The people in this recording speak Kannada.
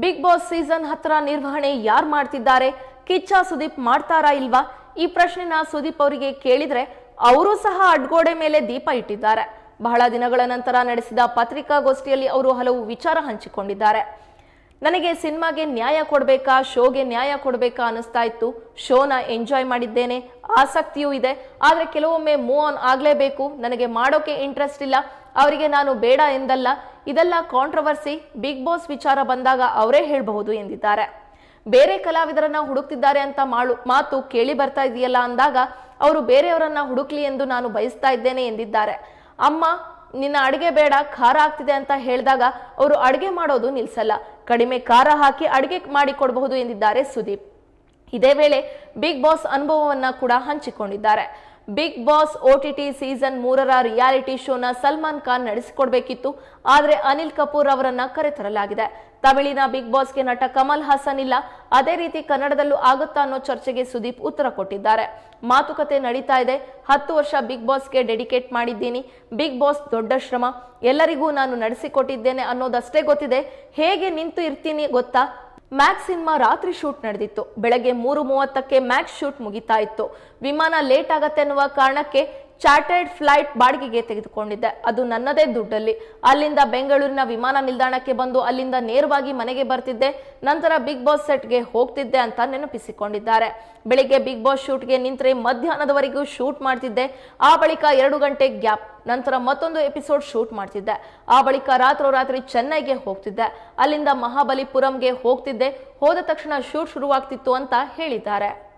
ಬಾಸ್ ಸೀಸನ್ ಹತ್ತರ ನಿರ್ವಹಣೆ ಯಾರು ಮಾಡ್ತಿದ್ದಾರೆ? ಕಿಚ್ಚ ಸುದೀಪ್ ಮಾಡ್ತಾರಾ ಇಲ್ವಾ? ಈ ಪ್ರಶ್ನೆನ ಸುದೀಪ್ ಅವರಿಗೆ ಕೇಳಿದ್ರೆ ಅವರು ಸಹ ಅಡ್ಗೋಡೆ ಮೇಲೆ ದೀಪ ಇಟ್ಟಿದ್ದಾರೆ. ಬಹಳ ದಿನಗಳ ನಂತರ ನಡೆಸಿದ ಪತ್ರಿಕಾಗೋಷ್ಠಿಯಲ್ಲಿ ಅವರು ಹಲವು ವಿಚಾರ ಹಂಚಿಕೊಂಡಿದ್ದಾರೆ. ನನಗೆ ಸಿನಿಮಾಗೆ ನ್ಯಾಯ ಕೊಡಬೇಕಾ, ಶೋಗೆ ನ್ಯಾಯ ಕೊಡಬೇಕಾ ಅನಿಸ್ತಾ ಇತ್ತು. ಶೋನ ಎಂಜಾಯ್ ಮಾಡಿದ್ದೇನೆ, ಆಸಕ್ತಿಯೂ ಇದೆ. ಆದರೆ ಕೆಲವೊಮ್ಮೆ ಮೂವ್ ಆನ್ ಆಗಲೇಬೇಕು. ನನಗೆ ಮಾಡೋಕೆ ಇಂಟ್ರೆಸ್ಟ್ ಇಲ್ಲ. ಅವರಿಗೆ ನಾನು ಬೇಡ ಎಂದಲ್ಲ. ಇದೆಲ್ಲ ಕಾಂಟ್ರವರ್ಸಿ ಬಿಗ್ ಬಾಸ್ ವಿಚಾರ ಬಂದಾಗ ಅವರೇ ಹೇಳಬಹುದು ಎಂದಿದ್ದಾರೆ. ಬೇರೆ ಕಲಾವಿದರನ್ನ ಹುಡುಕ್ತಿದ್ದಾರೆ ಅಂತ ಮಾಡು ಮಾತು ಕೇಳಿ ಬರ್ತಾ ಇದೆಯಲ್ಲ ಅಂದಾಗ ಅವರು ಬೇರೆಯವರನ್ನ ಹುಡುಕ್ಲಿ ಎಂದು ನಾನು ಬಯಸ್ತಾ ಇದ್ದೇನೆ ಎಂದಿದ್ದಾರೆ. ಅಮ್ಮ, ನಿನ್ನ ಅಡಿಗೆ ಬೇಡ, ಖಾರ ಆಗ್ತಿದೆ ಅಂತ ಹೇಳಿದಾಗ ಅವರು ಅಡಿಗೆ ಮಾಡೋದು ನಿಲ್ಸಲ್ಲ. ಕಡಿಮೆ ಖಾರ ಹಾಕಿ ಅಡಿಗೆ ಮಾಡಿ ಕೊಡಬಹುದು ಎಂದಿದ್ದಾರೆ ಸುದೀಪ್. ಇದೇ ವೇಳೆ ಬಿಗ್ ಬಾಸ್ ಅನುಭವವನ್ನ ಕೂಡ ಹಂಚಿಕೊಂಡಿದ್ದಾರೆ. Bigg Boss O T T season ಮೂರರ ರಿಯಾಲಿಟಿ ಶೋನ ಸಲ್ಮಾನ್ ಖಾನ್ ನಡೆಸಿಕೊಡ್ಬೇಕಿತ್ತು. ಆದರೆ ಅನಿಲ್ ಕಪೂರ್ ಅವರನ್ನ ಕರೆತರಲಾಗಿದೆ. ತಮಿಳಿನ ಬಿಗ್ ಬಾಸ್ಗೆ ನಟ ಕಮಲ್ ಹಾಸನ್ ಇಲ್ಲ. ಅದೇ ರೀತಿ ಕನ್ನಡದಲ್ಲೂ ಆಗುತ್ತಾ ಅನ್ನೋ ಚರ್ಚೆಗೆ ಸುದೀಪ್ ಉತ್ತರ ಕೊಟ್ಟಿದ್ದಾರೆ. ಮಾತುಕತೆ ನಡೀತಾ ಇದೆ. ಹತ್ತು ವರ್ಷ ಬಿಗ್ ಬಾಸ್ಗೆ ಡೆಡಿಕೇಟ್ ಮಾಡಿದ್ದೀನಿ. ಬಿಗ್ ಬಾಸ್ ದೊಡ್ಡ ಶ್ರಮ. ಎಲ್ಲರಿಗೂ ನಾನು ನಡೆಸಿಕೊಟ್ಟಿದ್ದೇನೆ ಅನ್ನೋದಷ್ಟೇ ಗೊತ್ತಿದೆ. ಹೇಗೆ ನಿಂತು ಇರ್ತೀನಿ ಗೊತ್ತಾ? ಮ್ಯಾಕ್ಸ್ ಸಿನಿಮಾ ರಾತ್ರಿ ಶೂಟ್ ನಡೆದಿತ್ತು. ಬೆಳಗ್ಗೆ ಮೂರು ಮೂವತ್ತಕ್ಕೆ ಮ್ಯಾಕ್ಸ್ ಶೂಟ್ ಮುಗಿತಾ ಇತ್ತು. ವಿಮಾನ ಲೇಟ್ ಆಗತ್ತೆ ಅನ್ನುವ ಕಾರಣಕ್ಕೆ ಚಾರ್ಟರ್ಡ್ ಫ್ಲೈಟ್ ಬಾಡಿಗೆಗೆ ತೆಗೆದುಕೊಂಡಿದ್ದೆ. ಅದು ನನ್ನದೇ ದುಡ್ಡಲ್ಲಿ. ಅಲ್ಲಿಂದ ಬೆಂಗಳೂರಿನ ವಿಮಾನ ನಿಲ್ದಾಣಕ್ಕೆ ಬಂದು ಅಲ್ಲಿಂದ ನೇರವಾಗಿ ಮನೆಗೆ ಬರ್ತಿದ್ದೆ. ನಂತರ ಬಿಗ್ ಬಾಸ್ ಸೆಟ್ಗೆ ಹೋಗ್ತಿದ್ದೆ ಅಂತ ನೆನಪಿಸಿಕೊಂಡಿದ್ದಾರೆ. ಬೆಳಿಗ್ಗೆ ಬಿಗ್ ಬಾಸ್ ಶೂಟ್ಗೆ ನಿಂತರೆ ಮಧ್ಯಾಹ್ನದವರೆಗೂ ಶೂಟ್ ಮಾಡ್ತಿದ್ದೆ. ಆ ಬಳಿಕ ಎರಡು ಗಂಟೆ ಗ್ಯಾಪ್. ನಂತರ ಮತ್ತೊಂದು ಎಪಿಸೋಡ್ ಶೂಟ್ ಮಾಡ್ತಿದ್ದೆ. ಆ ಬಳಿಕ ರಾತ್ರೋರಾತ್ರಿ ಚೆನ್ನೈಗೆ ಹೋಗ್ತಿದ್ದೆ. ಅಲ್ಲಿಂದ ಮಹಾಬಲಿಪುರಂಗೆ ಹೋಗ್ತಿದ್ದೆ. ಹೋದ ತಕ್ಷಣ ಶೂಟ್ ಶುರುವಾಗ್ತಿತ್ತು ಅಂತ ಹೇಳಿದ್ದಾರೆ.